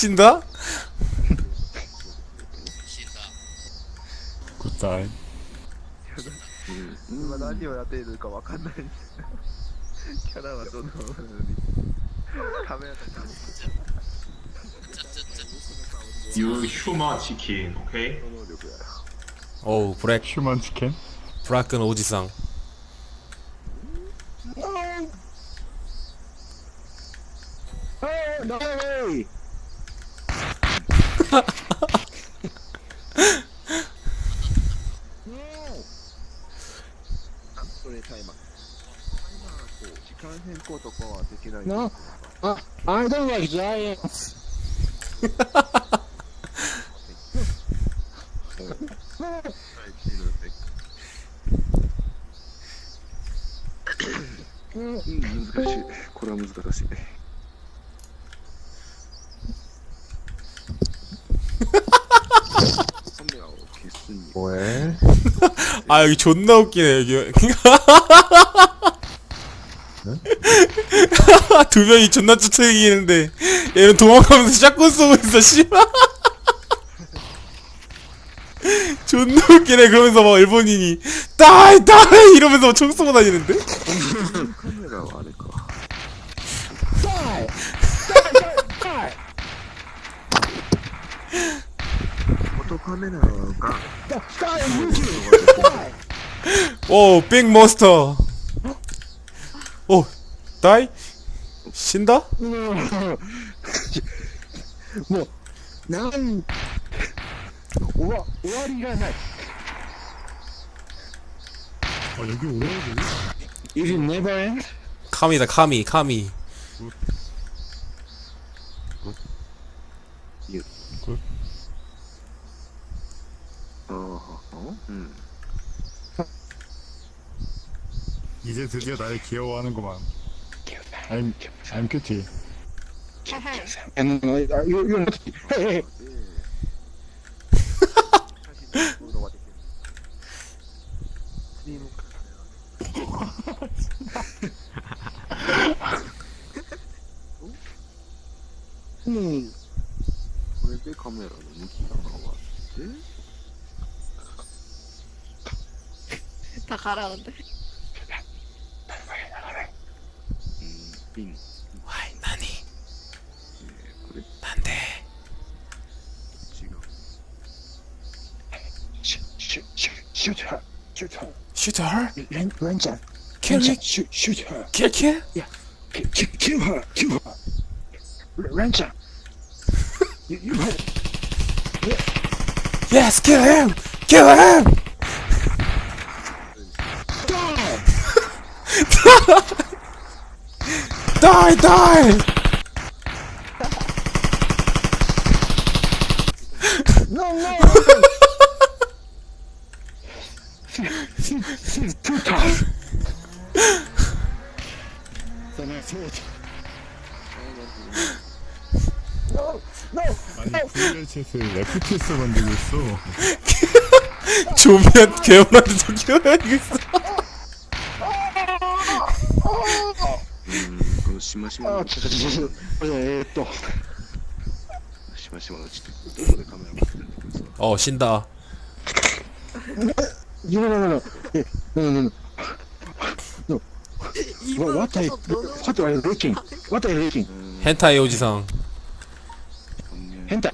신다? 굿다이 今何をやっているかわかんないキャラはどんなものにカメラとか You human chicken, okay? 能力や 어우 브렉 휴먼 치킨? 브라큰 오지상 Oh, no way! あそれ時間変更とかはできない No. Uh, I don't like giants. うん、難しい。これは難しい。 없습니다. 뭐해? 아 여기 존나 웃기네 여기 네? 두 명이 존나 쫓아다니는데 얘는 도망가면서 샷건 쏘고 있어 씨발 존나 웃기네 그러면서 막 일본인이 따이 따이 이러면서 막 총 쏘고 다니는데 카메라가 오, 빅 몬스터. 오, 다이? 신다? 뭐, 난, 오와, 오와리가 나. 아 여기 오라고 It never 카미다, 카미, 카미. 어, 어? 음. 이제 드디어 나를 귀여워하는구만. I'm I'm cutie. And uh, you you're not. Hey, hey, 宝で。ピン。はい、何えーこれなんで違う。シュ、シュ、シュ、シュートハシュートハ Shoot her? レン、レンちゃん。レ Kill ンちゃ me? ん、シュ、シュートハ Kill, kill? キキキルハキルハレンちゃん。You, you had Yes, kill him! Kill him! Die, Die die! no, no, she, she's too tough. Then I thought, no, no, 아니 VHS를 FTS 만들고 있어 조미한 개운한테 저 키워야겠어 うん、 このしましまあのちょちょちょちょえーっとしましまのちょっとどこでカメラ持ってるんだけどさ。 어 신다 No, no, no, no. Eh, No, no, no, no. What, what are you, what are you looking? What are you looking? 헨타이 오지상 Hentai,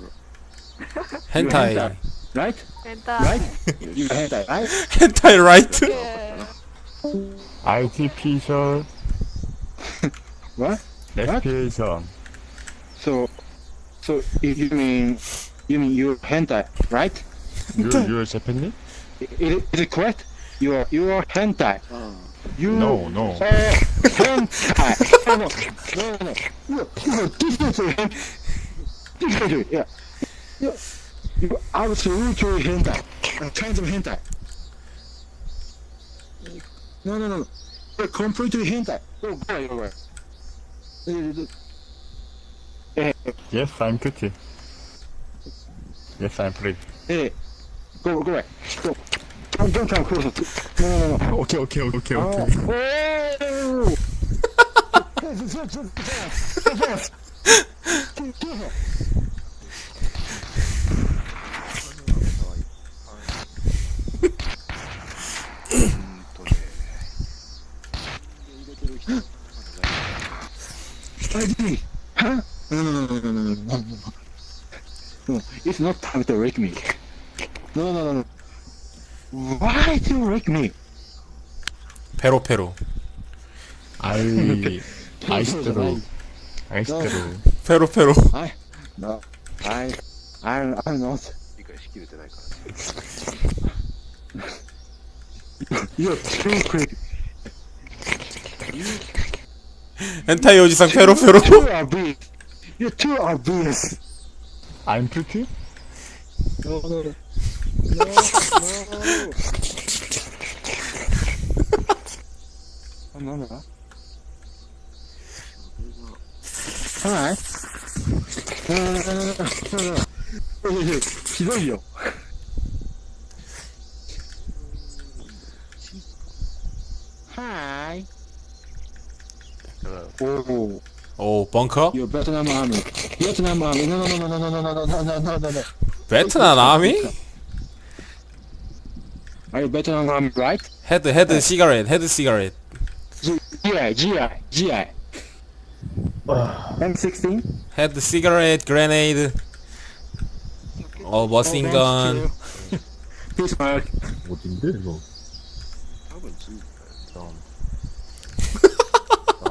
헨타이 right? エンター Right? You hentai, right? 헨타이 라이트? え IT 피 What? What? So, so if you mean you mean you're hentai, right? you you are Japanese? Is, is it correct? You are you are hentai. Ah. You No, no. are hentai. no, no, no, no, no. You you are definitely hen- yeah. You're absolutely hentai. A kind of hentai. No, no, no. You're completely hentai. Oh, go away. Oh, Eh, Yes, I'm cutie Yes, I'm pretty eh, go, go away. Go. Don't, don't come closer. To, no, no, no, no. 오케이 오케이 오케이 Oh. 오케이 Oh. Kill her. Nobody! Huh? No, no, no, no, no, no, no, no. No, it's not time to wake me. No, no, no, no. Why do you wake me? 페로 페로. 아이 아이스트로 아이스트로 페로 페로. I, no, I, I, I'm not. You're too crazy. You 엔타이 오지상 페로페로 Too obvious. You're too obvious. I'm pretty? No, no, no. No, no. no, no. Alright. No, no, no, no, no, no, no. 이게 기절이요. Hi. 오, 오 벙커? you Vietnam army. Vietnam army. No, no, no, no, no, no, no, no, no, no, no, no. 베트남 아미? Are you Vietnam army, right? 헤드 헤드 시가렛 헤드 시가렛 GI, GI, GI. M16. 헤드 시가렛 그레네이드 어 머신건 Bismarck. 어딘데 이거?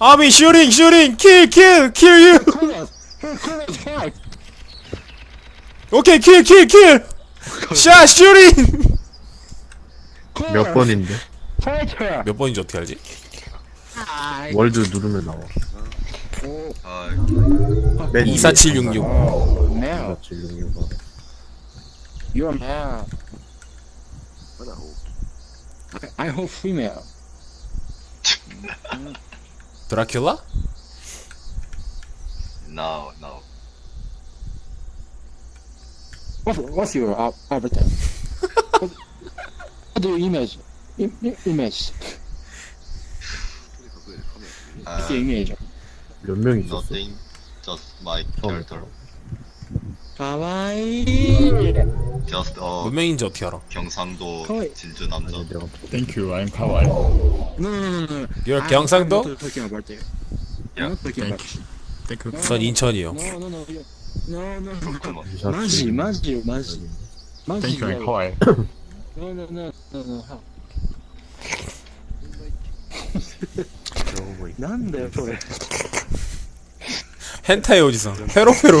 I'm shooting, shooting, kill, kill, kill you. 오케이, kill, kill, kill. Shot, shooting. 몇 번인데? 몇 번인지 어떻게 알지? 월드 누르면 나와. 아, 24766. 아, You're a male. What I hope. I hope female. 드라큘라? No, no What, what's your uh, avatar? what, what do you image? I, I- image. What's your image? 몇명 있었어? Nothing, just my character. 가와이 Just a 문명인지 어떻게 알아? 경상도 거의. 진주 남자. Thank you, I'm Kawaii. 노노노노 You're 경상도? I'm not talking about it I'm not talking about it Thank you. 전 인천이요. 노노노노 노노노 그렇구만. 마지 마지요 마지 Thank you, I'm 마지요 Kawaii. 노노노노노 난데 그래 헨타이 오지상. 페로페로.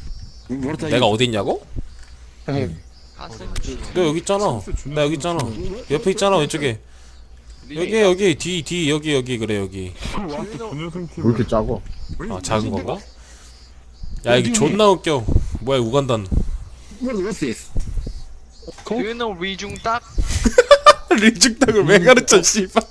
What are 내가 you? 어디 있냐고? Hey, 가슴 너 여기 있잖아. 나 여기 있잖아. 옆에 있잖아 왼쪽에. 여기 여기. 뒤 뒤. 여기 여기. 그래 여기. 왜 이렇게 작아? 아 작은 건가? 야 여기 존나 웃겨. 뭐야 우간다는 what, what's this? Do you know 리중 딱 리죽닭을 왜 가르쳐 씨발